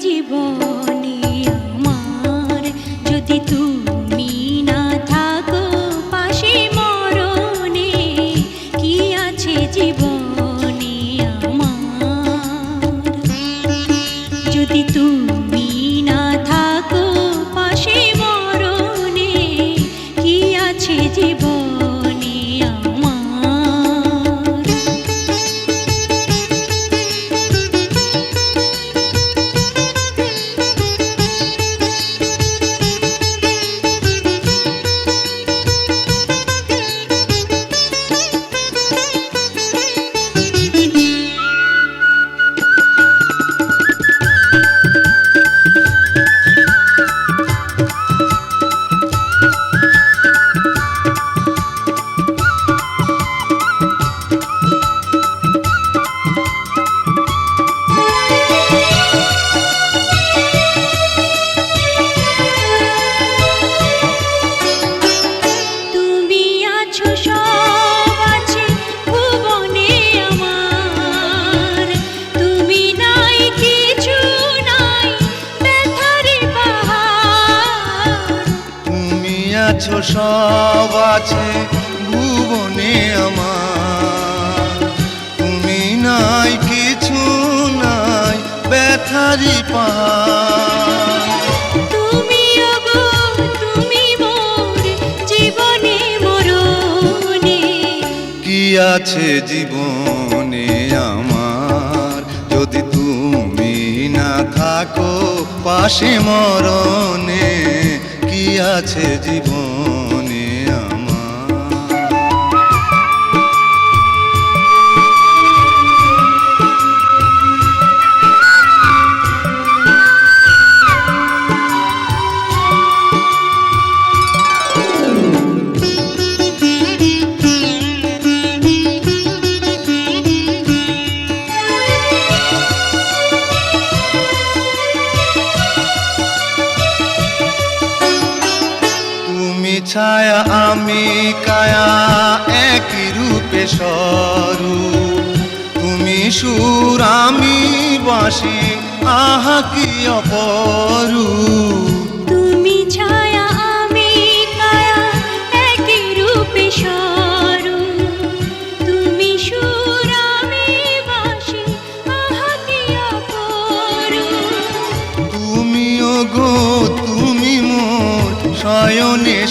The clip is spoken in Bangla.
জীবনে আমার। যদি তুমি না থাকো পাশে কি আছে জীবনে? আছো সব আছে ভুবনে আমার। তুমি নাই কিছু নাই ব্যথারি পা আছে জীবনে আমার? যদি তুমি না থাকো পাশে মরণে। আছে জীবনে। ছায়া আমি কায়া একই রূপে সরু। তুমি সুর আমি বাসি আহা কি অপরু